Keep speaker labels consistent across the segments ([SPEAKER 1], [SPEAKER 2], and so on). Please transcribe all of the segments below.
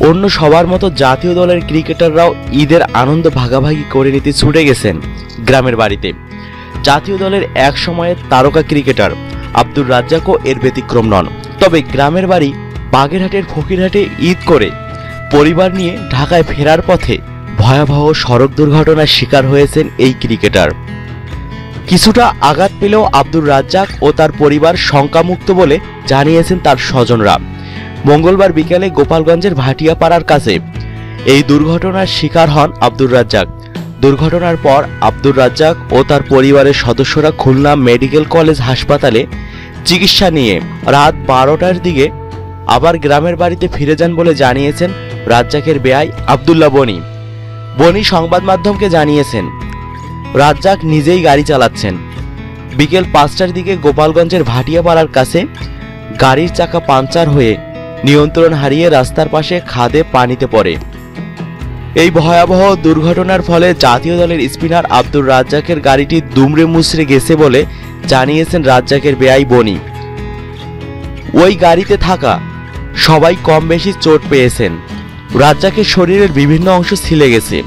[SPEAKER 1] অন্য সবার মতো জাতীয় দলের ক্রিকেটাররাও ঈদের আনন্দ ভাগাভাগি করে নিতে ছুটে গেছেন গ্রামের বাড়িতে। জাতীয় দলের এক সময়ের তারকা ক্রিকেটার আব্দুর রাজ্জাকও এর ব্যতিক্রম নন। তবে গ্রামের বাড়ি বাগেরহাটের ফকিরহাটে ঈদ করে পরিবার নিয়ে ঢাকায় ফেরার পথে ভয়াবহ সড়ক দুর্ঘটনার শিকার হয়েছেন এই ক্রিকেটার। কিছুটা আঘাত পেলেও আব্দুর রাজ্জাক ও তার পরিবার শঙ্কামুক্ত বলে জানিয়েছেন তার স্বজনরা। মঙ্গলবার বিকেলে গোপালগঞ্জের ভাটিয়াপাড়ার কাছে এই দুর্ঘটনার শিকার হন আব্দুর রাজ্জাক। দুর্ঘটনার পর আব্দুর রাজ্জাক ও তার পরিবারের সদস্যরা খুলনা মেডিকেল কলেজ হাসপাতালে চিকিৎসা নিয়ে রাত বারোটার দিকে আবার গ্রামের বাড়িতে ফিরে যান বলে জানিয়েছেন রাজ্জাকের বেয়াই আবদুল্লাহ বনি। বনি সংবাদ মাধ্যমকে জানিয়েছেন, রাজ্জাক নিজেই গাড়ি চালাচ্ছেন। বিকেল পাঁচটার দিকে গোপালগঞ্জের ভাটিয়াপাড়ার কাছে গাড়ির চাকা পাঞ্চার হয়ে নিয়ন্ত্রণ হারিয়ে রাস্তার পাশে খাদে পানিতে পড়ে। এই ভয়াবহ দুর্ঘটনার ফলে জাতীয় দলের স্পিনার আব্দুর রাজ্জাকের গাড়িটি দুমড়ে মুচড়ে গেছে বলে জানিয়েছেন রাজ্জাকের বেআই বনি ওই গাড়িতে থাকা সবাই কম বেশি চোট পেয়েছেন। রাজ্জাকের শরীরের বিভিন্ন অংশ ছিলে গেছে।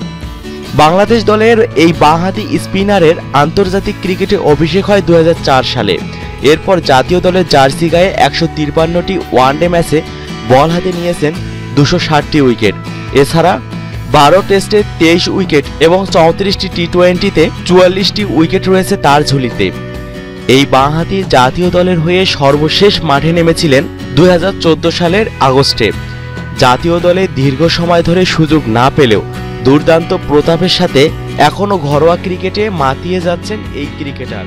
[SPEAKER 1] বাংলাদেশ দলের এই বাঁহাতি স্পিনারের আন্তর্জাতিক ক্রিকেটে অভিষেক হয় দু হাজার চার সালে। এরপর জাতীয় দলের জার্সি গায়ে একশো তিরপান্নটি ওয়ানডে ম্যাচে বল হাতে নিয়েছেন দুশো ষাটটি উইকেট। এছাড়া বারো টেস্টে তেইশ উইকেট এবং চৌত্রিশটি টি টোয়েন্টিতে চুয়াল্লিশটি উইকেট রয়েছে তার ঝুলিতে। এই বাঁহাতি জাতীয় দলের হয়ে সর্বশেষ মাঠে নেমেছিলেন দুই হাজার চোদ্দ সালের আগস্টে। জাতীয় দলে দীর্ঘ সময় ধরে সুযোগ না পেলেও দুর্দান্ত প্রতাপের সাথে এখনও ঘরোয়া ক্রিকেটে মাতিয়ে যাচ্ছেন এই ক্রিকেটার।